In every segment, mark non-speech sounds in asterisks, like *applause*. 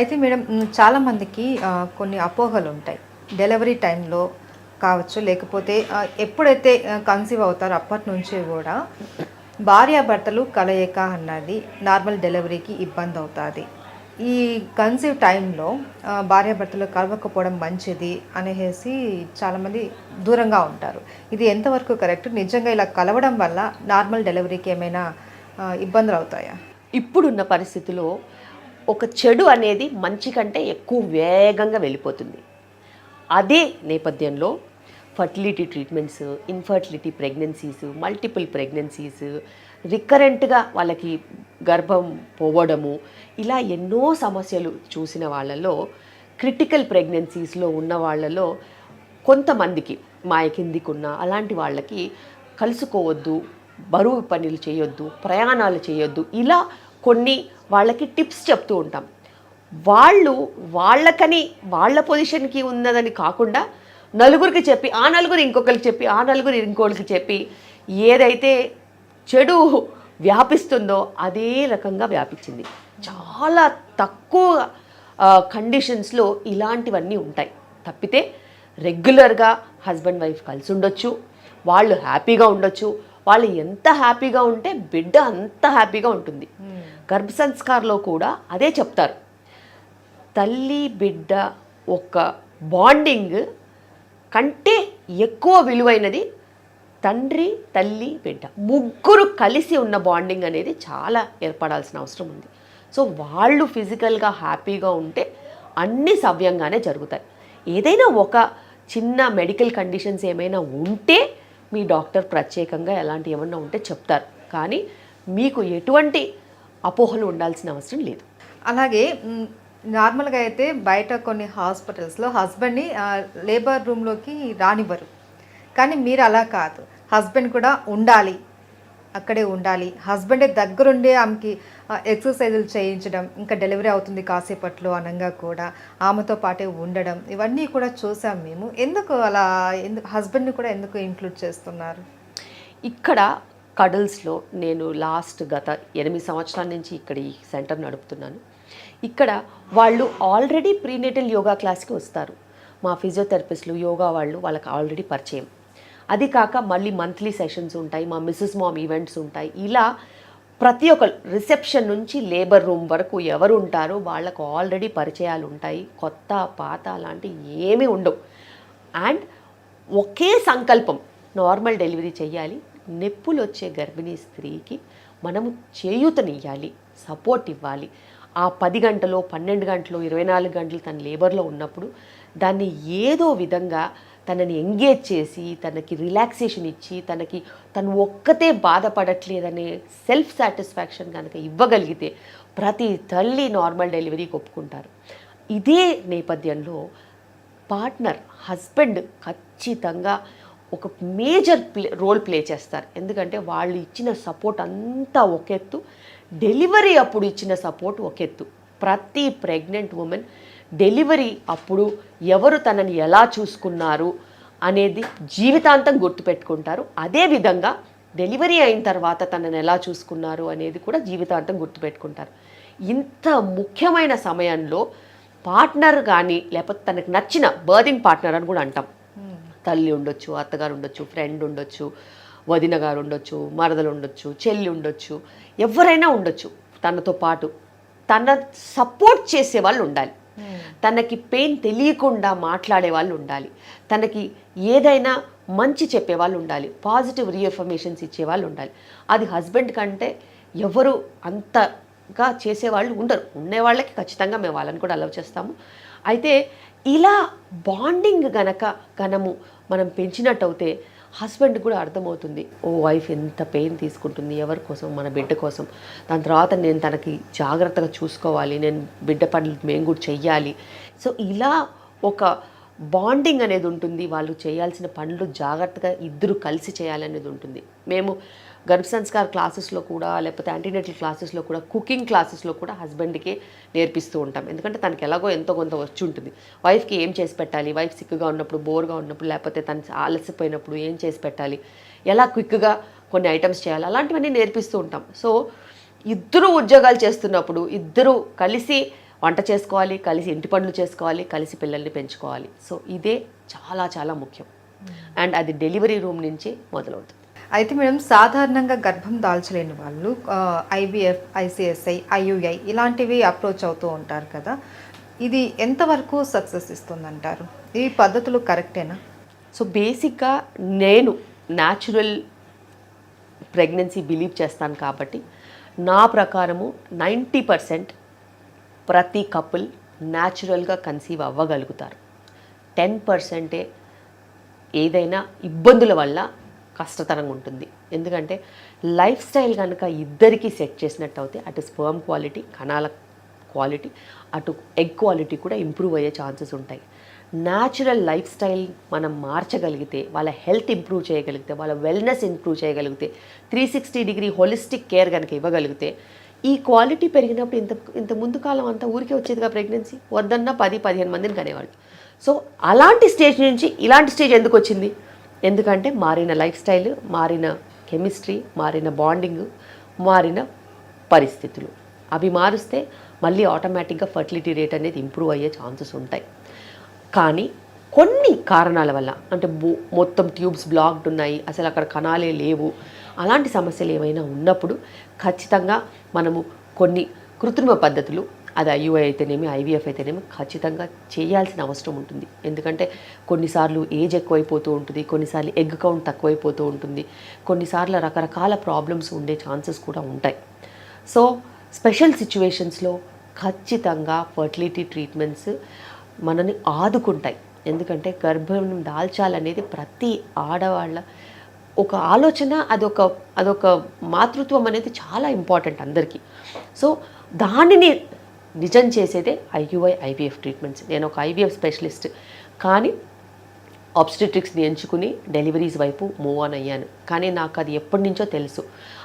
అయితే మేడం చాలామందికి కొన్ని అపోహలు ఉంటాయి. డెలివరీ టైంలో కావచ్చు లేకపోతే ఎప్పుడైతే కన్సీవ్ అవుతారో అప్పటి నుంచి కూడా భార్యాభర్తలు కలయిక అన్నది నార్మల్ డెలివరీకి ఇబ్బంది అవుతుంది. ఈ కన్సీవ్ టైంలో భార్యాభర్తలు కలవకపోవడం మంచిది అనేసి చాలామంది దూరంగా ఉంటారు. ఇది ఎంతవరకు కరెక్ట్? నిజంగా ఇలా కలవడం వల్ల నార్మల్ డెలివరీకి ఏమైనా ఇబ్బందులు అవుతాయా? ఇప్పుడున్న పరిస్థితిలో ఒక చెడు అనేది మంచి కంటే ఎక్కువ వేగంగా వెళ్ళిపోతుంది. అదే నేపథ్యంలో fertility treatments infertility pregnancies multiple pregnancies రికరెంట్గా వాళ్ళకి గర్భం పోవడము ఇలా ఎన్నో సమస్యలు చూసిన వాళ్ళలో క్రిటికల్ ప్రెగ్నెన్సీస్లో ఉన్న వాళ్ళలో కొంతమందికి మాయ కిందికున్న అలాంటి వాళ్ళకి కలుసుకోవద్దు బరువు పనులు చేయొద్దు ప్రయాణాలు చేయొద్దు ఇలా కొన్ని వాళ్ళకి టిప్స్ చెప్తూ ఉంటాం. వాళ్ళు వాళ్ళకని వాళ్ళ పొజిషన్కి ఉన్నదని కాకుండా నలుగురికి చెప్పి ఆ నలుగురు ఇంకొకరికి చెప్పి ఆ నలుగురు ఇంకొకరికి చెప్పి ఏదైతే చెడు వ్యాపిస్తుందో అదే రకంగా వ్యాపించింది. చాలా తక్కువ కండిషన్స్లో ఇలాంటివన్నీ ఉంటాయి. తప్పితే రెగ్యులర్గా హస్బెండ్ వైఫ్ కలిసి ఉండొచ్చు వాళ్ళు హ్యాపీగా ఉండొచ్చు వాళ్ళు ఎంత హ్యాపీగా ఉంటే బిడ్డ అంత హ్యాపీగా ఉంటుంది. గర్భ సంస్కార్లో కూడా అదే చెప్తారు. తల్లి బిడ్డ ఒక బాండింగ్ కంటే ఎక్కువ విలువైనది తండ్రి తల్లి బిడ్డ. ముగ్గురు కలిసి ఉన్న బాండింగ్ అనేది చాలా ఏర్పడాల్సిన అవసరం ఉంది. సో వాళ్ళు ఫిజికల్గా హ్యాపీగా ఉంటే అన్నీ సవ్యంగానే జరుగుతాయి. ఏదైనా ఒక చిన్న మెడికల్ కండిషన్స్ ఏమైనా ఉంటే మీ డాక్టర్ ప్రత్యేకంగా ఎలాంటి ఏమన్నా ఉంటే చెప్తారు. కానీ మీకు ఎటువంటి అపోహలు ఉండాల్సిన అవసరం లేదు. అలాగే నార్మల్గా అయితే బయట కొన్ని హాస్పిటల్స్లో హస్బెండ్ని లేబర్ రూమ్లోకి రానివ్వరు. కానీ మీరు అలా కాదు. హస్బెండ్ కూడా ఉండాలి. అక్కడే ఉండాలి. హస్బెండే దగ్గరుండి ఆమెకి ఎక్సర్సైజులు చేయించడం ఇంకా డెలివరీ అవుతుంది కాసేపట్లో అనంగా కూడా ఆమెతో పాటే ఉండడం ఇవన్నీ కూడా చూసాం మేము. ఎందుకు అలా ఎందుకు హస్బెండ్ని కూడా ఎందుకు ఇంక్లూడ్ చేస్తున్నారు? ఇక్కడ కడల్స్లో నేను లాస్ట్ గత ఎనిమిది సంవత్సరాల నుంచి ఇక్కడ ఈ సెంటర్ నడుపుతున్నాను. ఇక్కడ వాళ్ళు ఆల్రెడీ ప్రీనేటల్ యోగా క్లాస్కి వస్తారు. మా ఫిజియోథెరపిస్టులు యోగా వాళ్ళు వాళ్ళకి ఆల్రెడీ పరిచయం. అది కాక మళ్ళీ మంత్లీ సెషన్స్ ఉంటాయి మా మిస్సెస్ మామ్ ఈవెంట్స్ ఉంటాయి. ఇలా ప్రతి ఒక్క రిసెప్షన్ నుంచి లేబర్ రూమ్ వరకు ఎవరు ఉంటారో వాళ్ళకు ఆల్రెడీ పరిచయాలు ఉంటాయి. కొత్త పాత అలాంటి ఏమీ ఉండవు. అండ్ ఒకే సంకల్పం నార్మల్ డెలివరీ చేయాలి నొప్పులు వచ్చే గర్భిణీ స్త్రీకి మనము చేయూతనియ్యాలి సపోర్ట్ ఇవ్వాలి. ఆ పది గంటలో పన్నెండు గంటలు ఇరవై నాలుగు గంటలు తన లేబర్లో ఉన్నప్పుడు దాన్ని ఏదో విధంగా తనని ఎంగేజ్ చేసి తనకి రిలాక్సేషన్ ఇచ్చి తనకి తను ఒక్కతే బాధపడట్లేదనే సెల్ఫ్ సాటిస్ఫాక్షన్ కనుక ఇవ్వగలిగితే ప్రతి తల్లి నార్మల్ డెలివరీకి ఒప్పుకుంటారు. ఇదే నేపథ్యంలో పార్ట్నర్ హస్బెండ్ ఖచ్చితంగా ఒక మేజర్ ప్లే రోల్ ప్లే చేస్తారు. ఎందుకంటే వాళ్ళు ఇచ్చిన సపోర్ట్ అంతా ఒక ఎత్తు డెలివరీ అప్పుడు ఇచ్చిన సపోర్ట్ ఒక ఎత్తు ప్రతి ప్రెగ్నెంట్ ఉమెన్ డెలివరీ అప్పుడు ఎవరు తనని ఎలా చూసుకున్నారు అనేది జీవితాంతం గుర్తుపెట్టుకుంటారు. అదేవిధంగా డెలివరీ అయిన తర్వాత తనని ఎలా చూసుకున్నారు అనేది కూడా జీవితాంతం గుర్తుపెట్టుకుంటారు. ఇంత ముఖ్యమైన సమయంలో పార్ట్నర్ కానీ లేకపోతే తనకు నచ్చిన బర్దింగ్ పార్ట్నర్ అని కూడా అంటాం. తల్లి ఉండొచ్చు అత్తగారు ఉండొచ్చు ఫ్రెండ్ ఉండొచ్చు వదిన గారు ఉండొచ్చు మరదలు ఉండొచ్చు చెల్లి ఉండొచ్చు ఎవరైనా ఉండొచ్చు తనతో పాటు. తన సపోర్ట్ చేసే వాళ్ళు ఉండాలి. తనకి పెయిన్ తెలియకుండా మాట్లాడే వాళ్ళు ఉండాలి. తనకి ఏదైనా మంచి చెప్పే వాళ్ళు ఉండాలి. పాజిటివ్ రీఎఫర్మేషన్స్ ఇచ్చే వాళ్ళు ఉండాలి. అది హస్బెండ్ కంటే ఎవరు అంతగా చేసేవాళ్ళు ఉండరు. ఉండే వాళ్ళకి ఖచ్చితంగా మేము వాళ్ళని కూడా అలవ్ చేస్తాము. అయితే ఇలా బాండింగ్ గనక గనము మనం పెంచినట్టయితే హస్బెండ్ కూడా అర్థమవుతుంది. ఓ వైఫ్ ఎంత పెయిన్ తీసుకుంటుంది ఎవరి కోసం మన బిడ్డ కోసం. దాని తర్వాత నేను తనకి జాగ్రత్తగా చూసుకోవాలి నేను బిడ్డ పనులు మేము కూడా చెయ్యాలి. సో ఇలా ఒక బాండింగ్ అనేది ఉంటుంది. వాళ్ళు చేయాల్సిన పనులు జాగ్రత్తగా ఇద్దరు కలిసి చేయాలనేది ఉంటుంది. మేము గర్భ సంస్కార్ క్లాసెస్లో కూడా లేకపోతే యాంటీనేటల్ క్లాసెస్లో కూడా కుకింగ్ క్లాసెస్లో కూడా హస్బెండ్కి నేర్పిస్తూ ఉంటాం. ఎందుకంటే తనకి ఎలాగో ఎంతో కొంత వచ్చి ఉంటుంది. వైఫ్కి ఏం చేసి పెట్టాలి? వైఫ్ సిక్కుగా ఉన్నప్పుడు బోర్గా ఉన్నప్పుడు లేకపోతే తను ఆలసిపోయినప్పుడు ఏం చేసి పెట్టాలి? ఎలా క్విక్గా కొన్ని ఐటమ్స్ చేయాలి? అలాంటివన్నీ నేర్పిస్తూ ఉంటాం. సో ఇద్దరు ఉద్యోగాలు చేస్తున్నప్పుడు ఇద్దరు కలిసి వంట చేసుకోవాలి కలిసి ఇంటి పనులు చేసుకోవాలి కలిసి పిల్లల్ని పెంచుకోవాలి. సో ఇదే చాలా చాలా ముఖ్యం. అండ్ అది డెలివరీ రూమ్ నుంచి మొదలవుతుంది. అయితే మేడం సాధారణంగా గర్భం దాల్చలేని వాళ్ళు ఐబిఎఫ్ ఐసిఎస్ఐ ఐయుఐ ఇలాంటివి అప్రోచ్ అవుతూ ఉంటారు కదా. ఇది ఎంతవరకు సక్సెస్ ఇస్తుందంటారు? ఈ పద్ధతులు కరెక్టేనా? సో బేసిక్గా నేను న్యాచురల్ ప్రెగ్నెన్సీ బిలీవ్ చేస్తాను కాబట్టి నా ప్రకారము నైంటీ పర్సెంట్ ప్రతి కపుల్ న్యాచురల్గా కన్సీవ్ అవ్వగలుగుతారు. టెన్ పర్సెంటే ఏదైనా ఇబ్బందుల వల్ల కష్టతరంగా ఉంటుంది. ఎందుకంటే లైఫ్ స్టైల్ కనుక ఇద్దరికీ సెట్ చేసినట్టు అయితే అటు స్పర్మ్ క్వాలిటీ కణాల క్వాలిటీ అటు ఎగ్ క్వాలిటీ కూడా ఇంప్రూవ్ అయ్యే ఛాన్సెస్ ఉంటాయి. న్యాచురల్ లైఫ్ స్టైల్ మనం మార్చగలిగితే వాళ్ళ హెల్త్ ఇంప్రూవ్ చేయగలిగితే వాళ్ళ వెల్నెస్ ఇంప్రూవ్ చేయగలిగితే three sixty degree holistic care కనుక ఇవ్వగలిగితే ఈ క్వాలిటీ పెరిగినప్పుడు ఇంత ఇంత ముందు కాలం అంతా ఊరికే వచ్చేదిగా ప్రెగ్నెన్సీ? వద్దన్నా పది పదిహేను మందిని కనేవాళ్ళు. సో అలాంటి స్టేజ్ నుంచి ఇలాంటి స్టేజ్ ఎందుకు వచ్చింది? ఎందుకంటే మారిన లైఫ్ స్టైల్ మారిన కెమిస్ట్రీ మారిన బాండింగ్ మారిన పరిస్థితులు. అవి మారుస్తే మళ్ళీ ఆటోమేటిక్గా ఫర్టిలిటీ రేట్ అనేది ఇంప్రూవ్ అయ్యే ఛాన్సెస్ ఉంటాయి. కానీ కొన్ని కారణాల వల్ల అంటే మొత్తం ట్యూబ్స్ బ్లాక్డ్ ఉన్నాయి అసలు అక్కడ కణాలే లేవు అలాంటి సమస్యలు ఏమైనా ఉన్నప్పుడు ఖచ్చితంగా మనము కొన్ని కృత్రిమ పద్ధతులు అది ఐయుఐ అయితేనేమి ఐవీఎఫ్ అయితేనేమి ఖచ్చితంగా చేయాల్సిన అవసరం ఉంటుంది. ఎందుకంటే కొన్నిసార్లు ఏజ్ ఎక్కువైపోతూ ఉంటుంది కొన్నిసార్లు ఎగ్ కౌంట్ తక్కువైపోతూ ఉంటుంది కొన్నిసార్లు రకరకాల ప్రాబ్లమ్స్ ఉండే ఛాన్సెస్ కూడా ఉంటాయి. సో స్పెషల్ సిచ్యువేషన్స్లో ఖచ్చితంగా ఫర్టిలిటీ ట్రీట్మెంట్స్ మనని ఆదుకుంటాయి. ఎందుకంటే గర్భం దాల్చాలనేది ప్రతి ఆడవాళ్ళ ఒక ఆలోచన అదొక అదొక మాతృత్వం అనేది చాలా ఇంపార్టెంట్ అందరికీ. సో దానిని నిజం చేసేదే ఐయుఐ ఐవీఎఫ్ ట్రీట్మెంట్స్. నేను ఒక ఐవీఎఫ్ స్పెషలిస్ట్. కానీ ఆబ్స్టెట్రిక్స్ని ఎంచుకుని డెలివరీస్ వైపు మూవ్ ఆన్ అయ్యాను. కానీ నాకు అది ఎప్పటి నుంచో తెలుసు.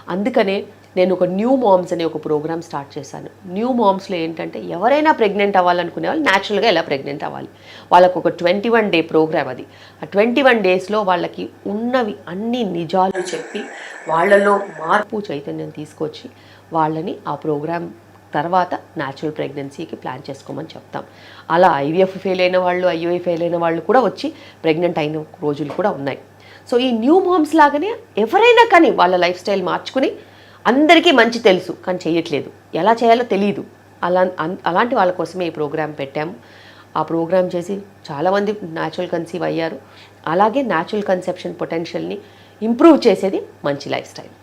అందుకనే నేను ఒక న్యూ మామ్స్ అనే ఒక ప్రోగ్రామ్ స్టార్ట్ చేశాను. న్యూ మామ్స్లో ఏంటంటే ఎవరైనా ప్రెగ్నెంట్ అవ్వాలనుకునే వాళ్ళు న్యాచురల్గా ఎలా ప్రెగ్నెంట్ అవ్వాలి? వాళ్ళకు ఒక ట్వంటీ వన్ డే ప్రోగ్రామ్ అది. ఆ ట్వంటీ వన్ డేస్లో వాళ్ళకి ఉన్నవి అన్ని నిజాలు చెప్పి వాళ్ళలో మార్పు చైతన్యం తీసుకొచ్చి వాళ్ళని ఆ ప్రోగ్రామ్ తర్వాత న్యాచురల్ ప్రెగ్నెన్సీకి ప్లాన్ చేసుకోమని చెప్తాం. అలా ఐవీఎఫ్ ఫెయిల్ అయిన వాళ్ళు ఐయుఐ ఫెయిల్ అయిన వాళ్ళు కూడా వచ్చి ప్రెగ్నెంట్ అయిన రోజులు కూడా ఉన్నాయి. సో ఈ న్యూ మామ్స్ లాగానే ఎవరైనా కానీ వాళ్ళ లైఫ్ స్టైల్ మార్చుకుని అందరికీ మంచి తెలుసు కానీ చేయట్లేదు. ఎలా చేయాలో తెలియదు అలా అలాంటి వాళ్ళ కోసమే ఈ ప్రోగ్రాం పెట్టాము ఆ ప్రోగ్రామ్ చేసి చాలామంది న్యాచురల్ కన్సీవ్ అయ్యారు. అలాగే న్యాచురల్ కన్సెప్షన్ పొటెన్షియల్ని ఇంప్రూవ్ చేసేది మంచి లైఫ్ స్టైల్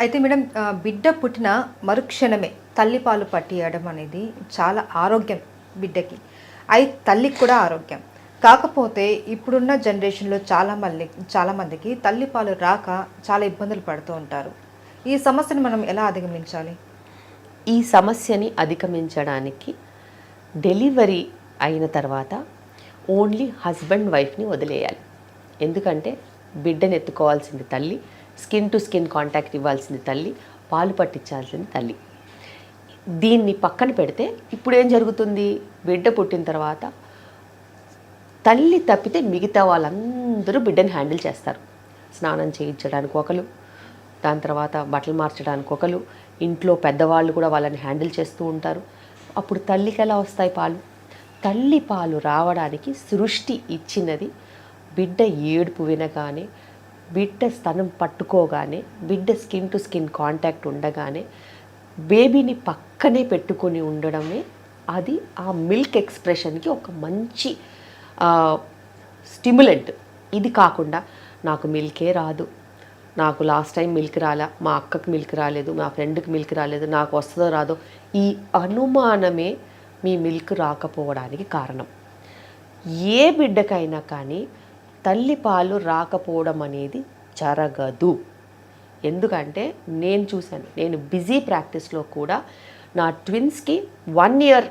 అయితే మేడం బిడ్డ పుట్టిన మరుక్షణమే తల్లిపాలు పట్టియడం అనేది చాలా ఆరోగ్యం బిడ్డకి. అయి తల్లికి కూడా ఆరోగ్యం. కాకపోతే ఇప్పుడున్న జనరేషన్లో చాలా మంది చాలామందికి తల్లిపాలు రాక చాలా ఇబ్బందులు పడుతూ ఉంటారు. ఈ సమస్యను మనం ఎలా అధిగమించాలి? ఈ సమస్యని అధిగమించడానికి డెలివరీ అయిన తర్వాత ఓన్లీ హస్బెండ్ వైఫ్ని వదిలేయాలి. ఎందుకంటే బిడ్డను ఎత్తుకోవాల్సింది తల్లి స్కిన్ టు స్కిన్ కాంటాక్ట్ ఇవ్వాల్సింది తల్లి పాలు పట్టించాల్సింది తల్లి. దీన్ని పక్కన పెడితే ఇప్పుడు ఏం జరుగుతుంది? బిడ్డ పుట్టిన తర్వాత తల్లి తప్పితే మిగతా వాళ్ళందరూ బిడ్డని హ్యాండిల్ చేస్తారు. స్నానం చేయించడానికి ఒకరు దాని తర్వాత బట్టలు మార్చడానికి ఒకరు ఇంట్లో పెద్దవాళ్ళు కూడా వాళ్ళని హ్యాండిల్ చేస్తూ ఉంటారు. అప్పుడు తల్లికి ఎలా వస్తాయి పాలు? తల్లి పాలు రావడానికి సృష్టి ఇచ్చినది బిడ్డ ఏడుపు వినగానే బిడ్డ స్తనం పట్టుకోగానే బిడ్డ స్కిన్ టు స్కిన్ కాంటాక్ట్ ఉండగానే బేబీని పక్కనే పెట్టుకొని ఉండడమే అది ఆ మిల్క్ ఎక్స్ప్రెషన్కి ఒక మంచి స్టిములెంట్. ఇది కాకుండా నాకు మిల్కే రాదు. నాకు లాస్ట్ టైం మిల్క్ రాలా మా అక్కకి మిల్క్ రాలేదు మా ఫ్రెండ్కి మిల్క్ రాలేదు నాకు వస్తుందో రాదో ఈ అనుమానమే మీ మిల్క్ రాకపోవడానికి కారణం. ఏ బిడ్డకైనా కానీ తల్లి పాలు రాకపోవడం అనేది జరగదు. ఎందుకంటే నేను చూశాను నేను బిజీ ప్రాక్టీస్లో కూడా నా ట్విన్స్కి one year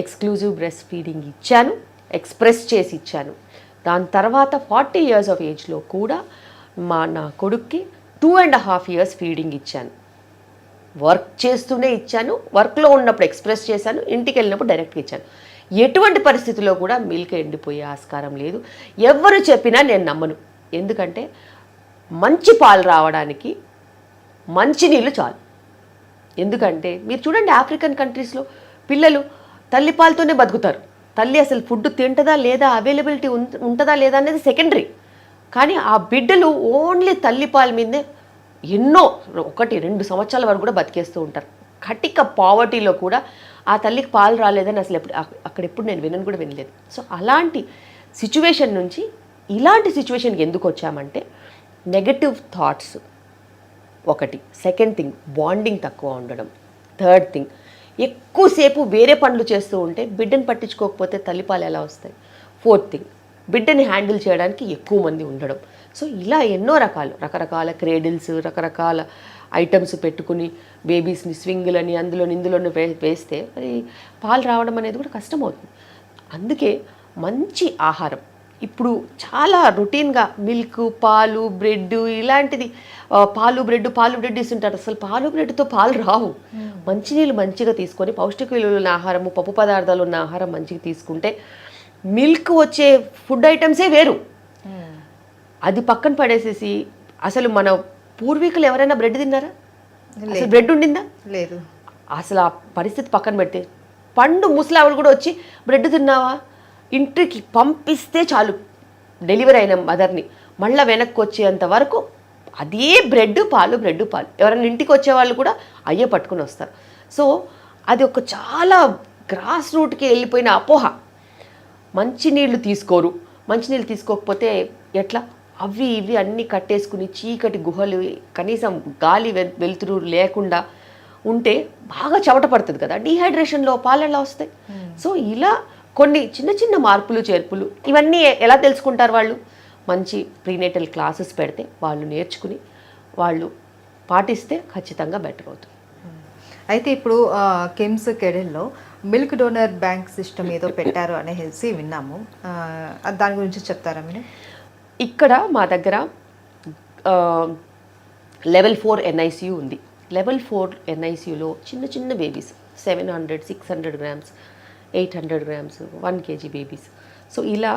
exclusive breast feeding ఇచ్చాను ఎక్స్ప్రెస్ చేసి ఇచ్చాను. దాని తర్వాత ఫార్టీ ఇయర్స్ ఆఫ్ ఏజ్లో కూడా మా నా కొడుక్కి two and half years feeding ఇచ్చాను. వర్క్ చేస్తూనే ఇచ్చాను వర్క్లో ఉన్నప్పుడు ఎక్స్ప్రెస్ చేశాను ఇంటికి వెళ్ళినప్పుడు డైరెక్ట్గా ఇచ్చాను. ఎటువంటి పరిస్థితుల్లో కూడా మిల్క్ ఎండిపోయే ఆస్కారం లేదు. ఎవరు చెప్పినా నేను నమ్మను. ఎందుకంటే మంచి పాలు రావడానికి మంచి నీళ్ళు చాలు. ఎందుకంటే మీరు చూడండి ఆఫ్రికన్ కంట్రీస్లో పిల్లలు తల్లిపాలతోనే బతుకుతారు. తల్లి అసలు ఫుడ్ తింటదా లేదా అవైలబిలిటీ ఉంటుందా లేదా అనేది సెకండరీ. కానీ ఆ బిడ్డలు ఓన్లీ తల్లిపాల మీదే ఎన్నో ఒకటి రెండు సంవత్సరాల వరకు కూడా బతికేస్తూ ఉంటారు. కటిక పావర్టీలో కూడా ఆ తల్లికి పాలు రాలేదని అసలు ఎప్పుడు అక్కడ ఎప్పుడు నేను వినను కూడా వినలేదు. సో అలాంటి సిచ్యువేషన్ నుంచి ఇలాంటి సిచ్యువేషన్కి ఎందుకు వచ్చామంటే నెగటివ్ థాట్స్ ఒకటి. సెకండ్ థింగ్ బాండింగ్ తక్కువ ఉండడం. థర్డ్ థింగ్ ఎక్కువసేపు వేరే పనులు చేస్తూ ఉంటే బిడ్డను పట్టించుకోకపోతే తల్లిపాలు ఎలా వస్తాయి? ఫోర్త్ థింగ్ బిడ్డని హ్యాండిల్ చేయడానికి ఎక్కువ మంది ఉండడం. సో ఇలా ఎన్నో రకాలు. రకరకాల క్రేడిల్స్ రకరకాల ఐటమ్స్ పెట్టుకుని బేబీస్ని స్వింగులని అందులో ఇందులోనే వేస్తే మరి పాలు రావడం అనేది కూడా కష్టమవుతుంది. అందుకే మంచి ఆహారం. ఇప్పుడు చాలా రొటీన్గా మిల్క్ పాలు బ్రెడ్ ఇలాంటిది పాలు బ్రెడ్ పాలు బ్రెడ్ ఇస్తుంటారు అసలు పాలు బ్రెడ్తో పాలు రావు. మంచినీళ్ళు మంచిగా తీసుకొని పౌష్టిక విలువలు ఉన్న ఆహారము పప్పు పదార్థాలు ఉన్న ఆహారం మంచిగా తీసుకుంటే మిల్క్ వచ్చే ఫుడ్ ఐటమ్సే వేరు. అది పక్కన పడేసేసి అసలు మన పూర్వీకులు ఎవరైనా బ్రెడ్ తిన్నారా? అసలు బ్రెడ్ ఉండిందా? లేదు. అసలు ఆ పరిస్థితి పక్కన పెడితే పండు ముసలావులు కూడా వచ్చి బ్రెడ్ తిన్నావా? ఇంటికి పంపిస్తే చాలు. డెలివరీ అయిన మదర్ని. మళ్ళీ వెనక్కి వచ్చేంత వరకు అదే బ్రెడ్ పాలు బ్రెడ్ పాలు. ఎవరైనా ఇంటికి వచ్చే వాళ్ళు కూడా అయ్యే పట్టుకుని వస్తారు. సో అది ఒక చాలా గ్రాస్ రూట్కి వెళ్ళిపోయిన అపోహ. మంచినీళ్ళు తీసుకోరు. మంచినీళ్ళు తీసుకోకపోతే ఎట్లా? అవి ఇవి అన్నీ కట్టేసుకుని చీకటి గుహలు కనీసం గాలి వెలుతురు లేకుండా ఉంటే బాగా చెమట పడుతుంది కదా. డీహైడ్రేషన్లో పాలు ఎలా వస్తాయి? సో ఇలా కొన్ని చిన్న చిన్న మార్పులు చేర్పులు ఇవన్నీ ఎలా తెలుసుకుంటారు వాళ్ళు? మంచి ప్రీనేటల్ క్లాసెస్ పెడితే వాళ్ళు నేర్చుకుని వాళ్ళు పాటిస్తే ఖచ్చితంగా బెటర్ అవుతుంది. అయితే ఇప్పుడు కిమ్స్ కెడెల్లో మిల్క్ డోనర్ బ్యాంక్ సిస్టమ్ ఏదో పెట్టారు అనేసి విన్నాము. దాని గురించి చెప్తారా మీరు? ఇక్కడ మా దగ్గర లెవెల్ ఫోర్ ఎన్ఐసియు ఉంది. లెవెల్ ఫోర్ ఎన్ఐసియులో చిన్న చిన్న babies seven hundred six hundred grams eight hundred grams one KG babies so ఇలా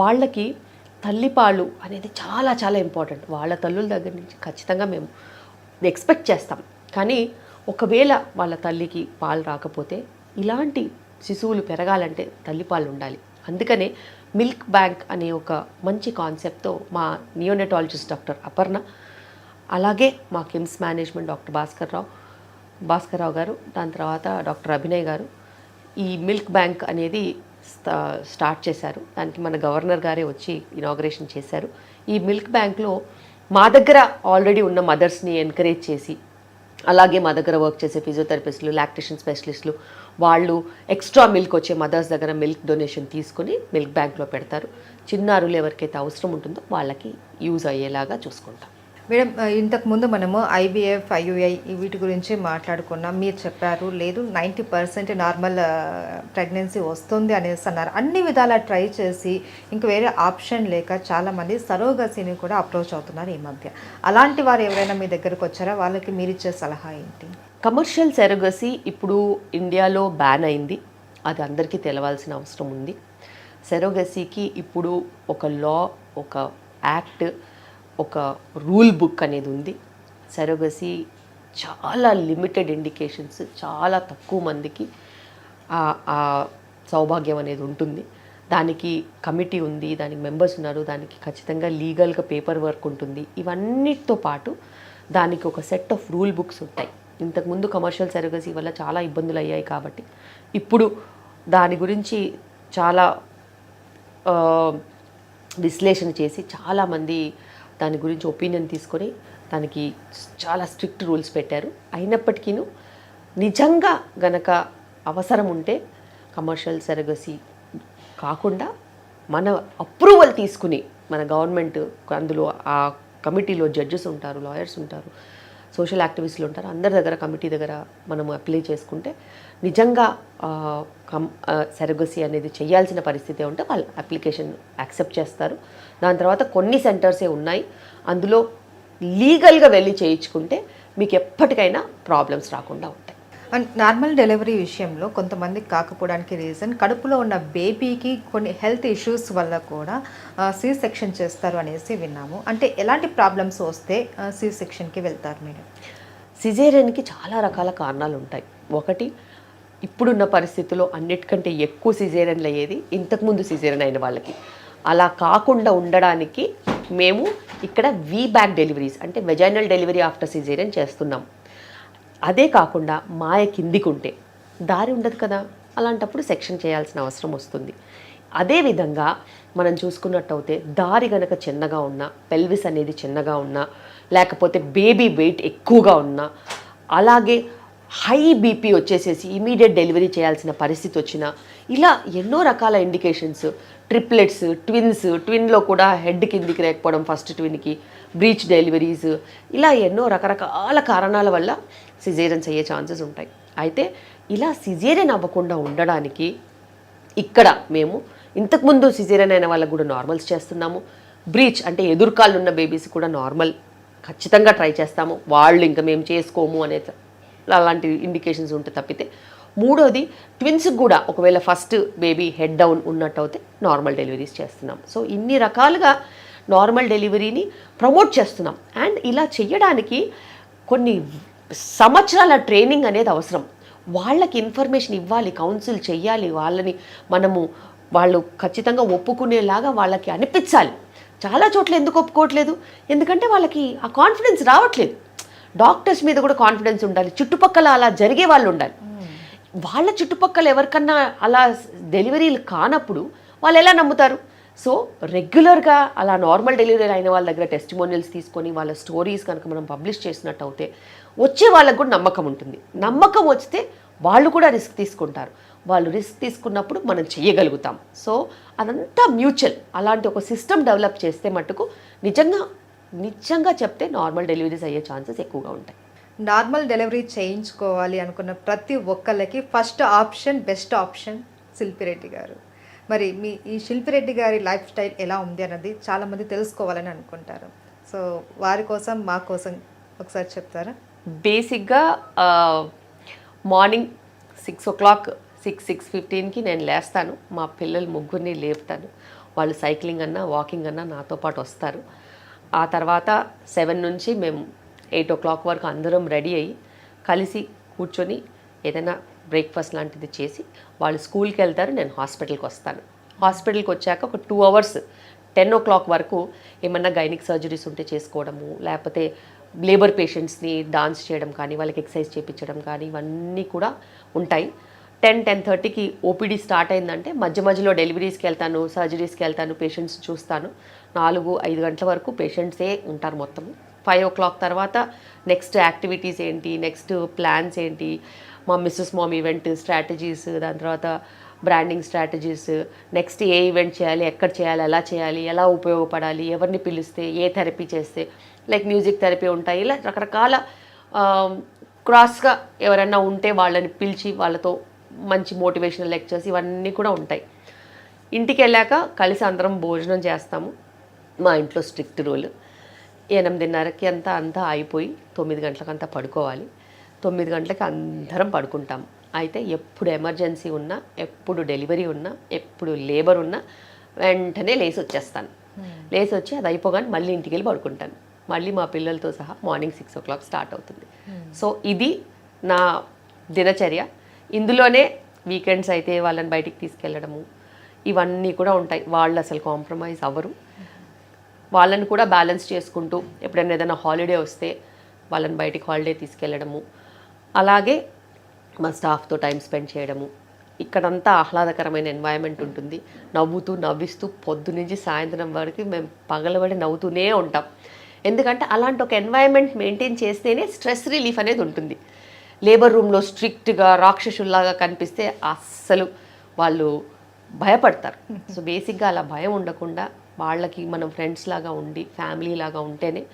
వాళ్ళకి తల్లిపాలు అనేది చాలా చాలా ఇంపార్టెంట్ వాళ్ళ తల్లుల దగ్గర నుంచి ఖచ్చితంగా మేము ఎక్స్పెక్ట్ చేస్తాం. కానీ ఒకవేళ వాళ్ళ తల్లికి పాలు రాకపోతే ఇలాంటి శిశువులు పెరగాలంటే తల్లిపాలు ఉండాలి. అందుకనే మిల్క్ బ్యాంక్ అనే ఒక మంచి కాన్సెప్ట్తో మా నియోనెటాలజిస్ట్ డాక్టర్ అపర్ణ అలాగే మా కిమ్స్ మేనేజ్మెంట్ డాక్టర్ భాస్కర్ రావు భాస్కర్ రావు గారు దాని తర్వాత డాక్టర్ అభినయ్ గారు ఈ మిల్క్ బ్యాంక్ అనేది స్టా- స్టార్ట్ చేశారు. దానికి మన గవర్నర్ గారే వచ్చి ఇనాగ్రేషన్ చేశారు. ఈ మిల్క్ బ్యాంక్లో మా దగ్గర ఆల్రెడీ ఉన్న మదర్స్ని ఎంకరేజ్ చేసి అలాగే మా దగ్గర వర్క్ చేసే ఫిజియోథెరపిస్టులు లాక్టేషన్ స్పెషలిస్టులు వాళ్ళు ఎక్స్ట్రా మిల్క్ వచ్చే మదర్స్ దగ్గర మిల్క్ డొనేషన్ తీసుకొని మిల్క్ బ్యాంక్లో పెడతారు. చిన్నారులు ఎవరికైతే అవసరం ఉంటుందో వాళ్ళకి యూజ్ అయ్యేలాగా చూసుకుంటాం. మేడం ఇంతకుముందు మనము ఐవీఎఫ్ ఐయుఐ వీటి గురించి మాట్లాడుకున్నాం. మీరు చెప్పారు లేదు నైంటీ పర్సెంట్ నార్మల్ ప్రెగ్నెన్సీ వస్తుంది అనేసి అన్నారు. అన్ని విధాలా ట్రై చేసి ఇంక వేరే ఆప్షన్ లేక చాలామంది సరోగసిని కూడా అప్రోచ్ అవుతున్నారు ఈ మధ్య. అలాంటి వారు ఎవరైనా మీ దగ్గరకు వచ్చారా? వాళ్ళకి మీరు ఇచ్చే సలహా ఏంటి? కమర్షియల్ సెరగసీ ఇప్పుడు ఇండియాలో బ్యాన్ అయింది. అది అందరికీ తెలవాల్సిన అవసరం ఉంది. సెరోగసీకి ఇప్పుడు ఒక లా ఒక యాక్ట్ ఒక రూల్ బుక్ అనేది ఉంది. సెరోగసీ చాలా లిమిటెడ్ ఇండికేషన్స్ చాలా తక్కువ మందికి ఆ- సౌభాగ్యం అనేది ఉంటుంది. దానికి కమిటీ ఉంది దానికి మెంబర్స్ ఉన్నారు దానికి ఖచ్చితంగా లీగల్గా పేపర్ వర్క్ ఉంటుంది. ఇవన్నిటితో పాటు దానికి ఒక సెట్ ఆఫ్ రూల్ బుక్స్ ఉంటాయి. ఇంతకుముందు కమర్షియల్ సర్వీస్ వల్ల చాలా ఇబ్బందులు అయ్యాయి కాబట్టి. ఇప్పుడు దాని గురించి చాలా విశ్లేషణ చేసి చాలామంది దాని గురించి ఒపీనియన్ తీసుకొని దానికి చాలా స్ట్రిక్ట్ రూల్స్ పెట్టారు. అయినప్పటికీ నిజంగా గనక అవసరం ఉంటే కమర్షియల్ సెరగసీ కాకుండా మన అప్రూవల్ తీసుకుని మన గవర్నమెంట్ అందులో ఆ కమిటీలో జడ్జెస్ ఉంటారు లాయర్స్ ఉంటారు సోషల్ యాక్టివిస్టులు ఉంటారు అందరి దగ్గర కమిటీ దగ్గర మనం అప్లై చేసుకుంటే నిజంగా కమ్ కం సెరగసీ అనేది చేయాల్సిన పరిస్థితి ఉంటే వాళ్ళు అప్లికేషన్ యాక్సెప్ట్ చేస్తారు. దాని తర్వాత కొన్ని సెంటర్సే ఉన్నాయి. అందులో లీగల్గా వెళ్ళి చేయించుకుంటే మీకు ఎప్పటికైనా ప్రాబ్లమ్స్ రాకుండా ఉంటాయి. అండ్ నార్మల్ డెలివరీ విషయంలో కొంతమంది కాకపోవడానికి రీజన్ కడుపులో ఉన్న బేబీకి కొన్ని హెల్త్ ఇష్యూస్ వల్ల కూడా సి సెక్షన్ చేస్తారు అనేసి విన్నాము. అంటే ఎలాంటి ప్రాబ్లమ్స్ వస్తే సి సెక్షన్కి వెళ్తారు మీరు? సిజేరియన్కి చాలా రకాల కారణాలు ఉంటాయి. ఒకటి ఇప్పుడున్న పరిస్థితుల్లో అన్నిటికంటే ఎక్కువ సిజేరియన్లు అయ్యేది ఇంతకుముందు సిజేరియన్ అయిన వాళ్ళకి. అలా కాకుండా ఉండడానికి మేము ఇక్కడ వీ బ్యాక్ డెలివరీస్ అంటే వెజైనల్ డెలివరీ ఆఫ్టర్ సిజేరియన్ చేస్తున్నాం. అదే కాకుండా మాయ కిందికి ఉంటే దారి ఉండదు కదా? అలాంటప్పుడు సెక్షన్ చేయాల్సిన అవసరం వస్తుంది. అదేవిధంగా మనం చూసుకున్నట్టయితే దారి గనక చిన్నగా ఉన్నా పెల్విస్ అనేది చిన్నగా ఉన్నా లేకపోతే బేబీ వెయిట్ ఎక్కువగా ఉన్నా అలాగే హై బీపీ వచ్చేసేసి ఇమీడియట్ డెలివరీ చేయాల్సిన పరిస్థితి వచ్చినా ఇలా ఎన్నో రకాల ఇండికేషన్స్ ట్రిప్లెట్స్ ట్విన్స్ ట్విన్లో కూడా హెడ్ కిందికి లేకపోవడం ఫస్ట్ ట్విన్కి బ్రీచ్ డెలివరీస్ ఇలా ఎన్నో రకరకాల కారణాల వల్ల సిజేరియన్స్ అయ్యే ఛాన్సెస్ ఉంటాయి. అయితే ఇలా సిజేరియన్ అవ్వకుండా ఉండడానికి ఇక్కడ మేము ఇంతకుముందు సిజేరియన్ అయిన వాళ్ళకు కూడా నార్మల్స్ చేస్తున్నాము. బ్రీచ్ అంటే ఎదుర్కాళ్ళు ఉన్న బేబీస్ కూడా నార్మల్ ఖచ్చితంగా ట్రై చేస్తాము. వాళ్ళు ఇంకా మేము చేసుకోము అనే అలాంటి ఇండికేషన్స్ ఉంటే తప్పితే మూడోది ట్విన్స్కి కూడా ఒకవేళ ఫస్ట్ బేబీ హెడ్ డౌన్ ఉన్నట్టయితే నార్మల్ డెలివరీస్ చేస్తున్నాం. సో ఇన్ని రకాలుగా నార్మల్ డెలివరీని ప్రమోట్ చేస్తున్నాం. అండ్ ఇలా చేయడానికి కొన్ని సంవత్సరాల ట్రైనింగ్ అనేది అవసరం. వాళ్ళకి ఇన్ఫర్మేషన్ ఇవ్వాలి కౌన్సిల్ చేయాలి వాళ్ళని మనము వాళ్ళు ఖచ్చితంగా ఒప్పుకునేలాగా వాళ్ళకి అనిపించాలి. చాలా చోట్ల ఎందుకు ఒప్పుకోవట్లేదు? ఎందుకంటే వాళ్ళకి ఆ కాన్ఫిడెన్స్ రావట్లేదు. డాక్టర్స్ మీద కూడా కాన్ఫిడెన్స్ ఉండాలి. చుట్టుపక్కల అలా జరిగే వాళ్ళు ఉండాలి. వాళ్ళ చుట్టుపక్కల ఎవరికన్నా అలా డెలివరీలు కానప్పుడు వాళ్ళు ఎలా నమ్ముతారు? సో రెగ్యులర్గా అలా నార్మల్ డెలివరీ అయిన వాళ్ళ దగ్గర టెస్టిమోనియల్స్ తీసుకొని వాళ్ళ స్టోరీస్ కనుక మనం పబ్లిష్ చేసినట్టు అయితే వచ్చే వాళ్ళకు కూడా నమ్మకం ఉంటుంది. నమ్మకం వస్తే వాళ్ళు కూడా రిస్క్ తీసుకుంటారు. వాళ్ళు రిస్క్ తీసుకున్నప్పుడు మనం చేయగలుగుతాం సో అదంతా మ్యూచువల్. అలాంటి ఒక సిస్టమ్ డెవలప్ చేస్తే మటుకు నిజంగా నిజంగా చెప్తే నార్మల్ డెలివరీస్ అయ్యే ఛాన్సెస్ ఎక్కువగా ఉంటాయి. నార్మల్ డెలివరీ చేయించుకోవాలి అనుకున్న ప్రతి ఒక్కళ్ళకి first option best option Shilpi Reddy గారు. మరి మీ ఈ శిల్పిరెడ్డి గారి లైఫ్ స్టైల్ ఎలా ఉంది అన్నది చాలామంది తెలుసుకోవాలని అనుకుంటారు. సో వారి కోసం మా కోసం ఒకసారి చెప్తారా? బేసిక్గా morning six o'clock six six ఫిఫ్టీన్కి నేను లేస్తాను. మా పిల్లలు ముగ్గురిని లేపుతాను. వాళ్ళు సైక్లింగ్ అన్నా వాకింగ్ అన్నా నాతో పాటు వస్తారు. ఆ తర్వాత సెవెన్ నుంచి మేము ఎయిట్ ఓ క్లాక్ వరకు అందరం రెడీ అయ్యి కలిసి కూర్చొని ఏదైనా బ్రేక్ఫాస్ట్ లాంటిది చేసి వాళ్ళు స్కూల్కి వెళ్తారు నేను హాస్పిటల్కి వస్తాను. హాస్పిటల్కి వచ్చాక ఒక two hours ten o'clock వరకు ఏమన్నా గైనిక్ సర్జరీస్ ఉంటే చేసుకోవడము లేకపోతే లేబర్ పేషెంట్స్ని డాన్స్ చేయడం కానీ వాళ్ళకి ఎక్సర్సైజ్ చేయించడం కానీ ఇవన్నీ కూడా ఉంటాయి. టెన్ టెన్ థర్టీకి ఓపీడీ స్టార్ట్ అయిందంటే మధ్య మధ్యలో డెలివరీస్కి వెళ్తాను సర్జరీస్కి వెళ్తాను పేషెంట్స్ చూస్తాను. నాలుగు ఐదు గంటల వరకు పేషెంట్సే ఉంటారు మొత్తం ఫైవ్ ఓ క్లాక్ తర్వాత నెక్స్ట్ యాక్టివిటీస్ ఏంటి నెక్స్ట్ ప్లాన్స్ ఏంటి మా మిస్సెస్ మామ్ ఈవెంట్ స్ట్రాటజీస్ దాని తర్వాత బ్రాండింగ్ స్ట్రాటజీస్ నెక్స్ట్ ఏ ఈవెంట్ చేయాలి ఎక్కడ చేయాలి ఎలా చేయాలి ఎలా ఉపయోగపడాలి ఎవరిని పిలిస్తే ఏ థెరపీ చేస్తే లైక్ మ్యూజిక్ థెరపీ ఉంటాయి ఇలా రకరకాల క్రాస్గా ఎవరైనా ఉంటే వాళ్ళని పిలిచి వాళ్ళతో మంచి మోటివేషనల్ లెక్చర్స్ ఇవన్నీ కూడా ఉంటాయి. ఇంటికి వెళ్ళాక కలిసి అందరం భోజనం చేస్తాము. మా ఇంట్లో స్ట్రిక్ట్ రూల్ ఎనిమిదిన్నరకి అంతా అంతా అయిపోయి తొమ్మిది గంటలకంతా పడుకోవాలి. తొమ్మిది గంటలకి అందరం పడుకుంటాం. అయితే ఎప్పుడు ఎమర్జెన్సీ ఉన్నా ఎప్పుడు డెలివరీ ఉన్నా ఎప్పుడు లేబర్ ఉన్నా వెంటనే లేచి వచ్చేస్తాను లేచి వచ్చి అది అయిపోగానే మళ్ళీ ఇంటికి వెళ్ళి పడుకుంటాను. మళ్ళీ మా పిల్లలతో సహా morning six o'clock start అవుతుంది. సో ఇది నా దినచర్య. ఇందులోనే వీకెండ్స్ అయితే వాళ్ళని బయటికి తీసుకెళ్ళడము ఇవన్నీ కూడా ఉంటాయి. వాళ్ళు అసలు కాంప్రమైజ్ అవ్వరు. వాళ్ళని కూడా బ్యాలెన్స్ చేసుకుంటూ ఎప్పుడైనా ఏదైనా హాలిడే వస్తే వాళ్ళని బయటికి హాలిడే తీసుకెళ్ళడము. అలాగే మా స్టాఫ్తో టైం స్పెండ్ చేయడము. ఇక్కడంతా ఆహ్లాదకరమైన ఎన్వైరన్మెంట్ ఉంటుంది. నవ్వుతూ నవ్విస్తూ పొద్దు నుంచి సాయంత్రం వరకు మేము పగలబడి నవ్వుతూనే ఉంటాం. ఎందుకంటే అలాంటి ఒక ఎన్వైరన్మెంట్ మెయింటైన్ చేస్తేనే స్ట్రెస్ రిలీఫ్ అనేది ఉంటుంది. లేబర్ రూమ్లో స్ట్రిక్ట్గా రాక్షసుల్లాగా కనిపిస్తే అస్సలు వాళ్ళు భయపడతారు. *laughs* సో బేసిక్గా అలా భయం ఉండకుండా వాళ్ళకి మనం ఫ్రెండ్స్ లాగా ఉండి ఫ్యామిలీ లాగా ఉంటేనే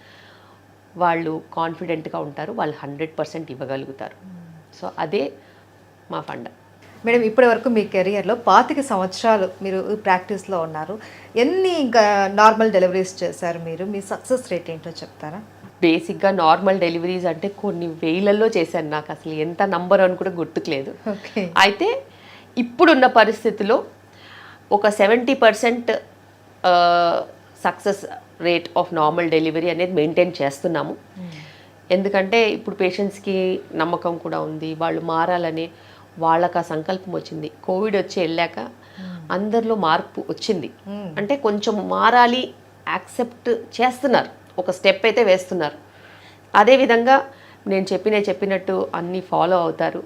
వాళ్ళు కాన్ఫిడెంట్గా ఉంటారు వాళ్ళు హండ్రెడ్ పర్సెంట్ ఇవ్వగలుగుతారు. సో అదే మా ఫండ మేడం ఇప్పటి వరకు మీ కెరియర్లో పాతిక సంవత్సరాలు మీరు ప్రాక్టీస్లో ఉన్నారు. ఎన్ని ఇంకా నార్మల్ డెలివరీస్ చేశారు మీరు? మీ సక్సెస్ రేట్ ఏంటో చెప్తారా? బేసిక్గా నార్మల్ డెలివరీస్ అంటే కొన్ని వేలల్లో చేశాను నాకు. అసలు ఎంత నంబర్ అని కూడా గుర్తుకులేదు. ఓకే. అయితే ఇప్పుడున్న పరిస్థితిలో ఒక seventy percent success rate of normal delivery అనేది మెయింటైన్ చేస్తున్నాము. ఎందుకంటే ఇప్పుడు పేషెంట్స్కి నమ్మకం కూడా ఉంది వాళ్ళు మారాలని వాళ్ళకి ఆ సంకల్పం వచ్చింది. కోవిడ్ వచ్చి వెళ్ళాక అందరిలో మార్పు వచ్చింది. మ్మ్. అంటే కొంచెం మారాలి యాక్సెప్ట్ చేస్తున్నారు. ఒక స్టెప్ అయితే వేస్తున్నారు. అదేవిధంగా నేను చెప్పిన చెప్పినట్టు అన్నీ ఫాలో అవుతారు.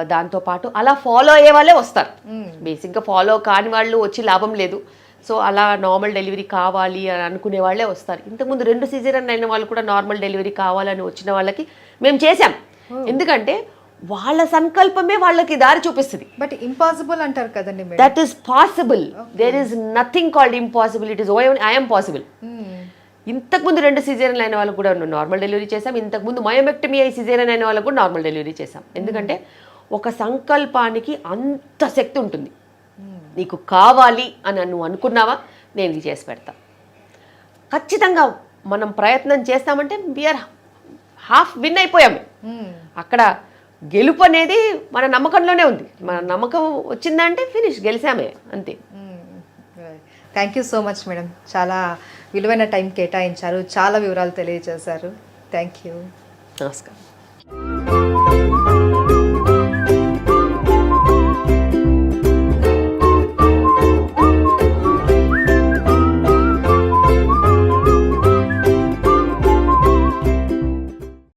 దాంతోపాటు అలా ఫాలో అయ్యే వాళ్ళే వస్తారు. బేసిక్గా ఫాలో కాని వాళ్ళు వచ్చి లాభం లేదు. సో అలా నార్మల్ డెలివరీ కావాలి అని అనుకునే వాళ్ళే వస్తారు. ఇంతకుముందు రెండు సీజన్ అయిన వాళ్ళు కూడా నార్మల్ డెలివరీ కావాలని వచ్చిన వాళ్ళకి మేము చేసాం ఎందుకంటే వాళ్ళ సంకల్పమే వాళ్ళకి దారి చూపిస్తుంది. బట్ ఇంపాసిబుల్ అంటారు కదండి that is possible there is nothing called impossible it is I'm possible. ఇంతకుముందు రెండు సిజేరియన్ అయిన వాళ్ళకు కూడా నార్మల్ డెలివరీ చేసాం ఇంతకుముందు మయోమెక్టమీ అయి సిజేరియన్ అయిన వాళ్ళకు కూడా నార్మల్ డెలివరీ చేసాం ఎందుకంటే ఒక సంకల్పానికి అంత శక్తి ఉంటుంది. నీకు కావాలి అని నువ్వు అనుకున్నావా? నేను ఇది చేసి పెడతా. ఖచ్చితంగా మనం ప్రయత్నం చేస్తామంటే వీఆర్ హాఫ్ విన్ అయిపోయాము. అక్కడ గెలుపు అనేది మన నమ్మకంలోనే ఉంది. మన నమ్మకం వచ్చిందంటే ఫినిష్ గెలిచామే అంతే. Thank you so much madam చాలా విలువైన టైం కేటాయించారు. చాలా వివరాలు తెలియజేశారు. థ్యాంక్ యూ నమస్కారం.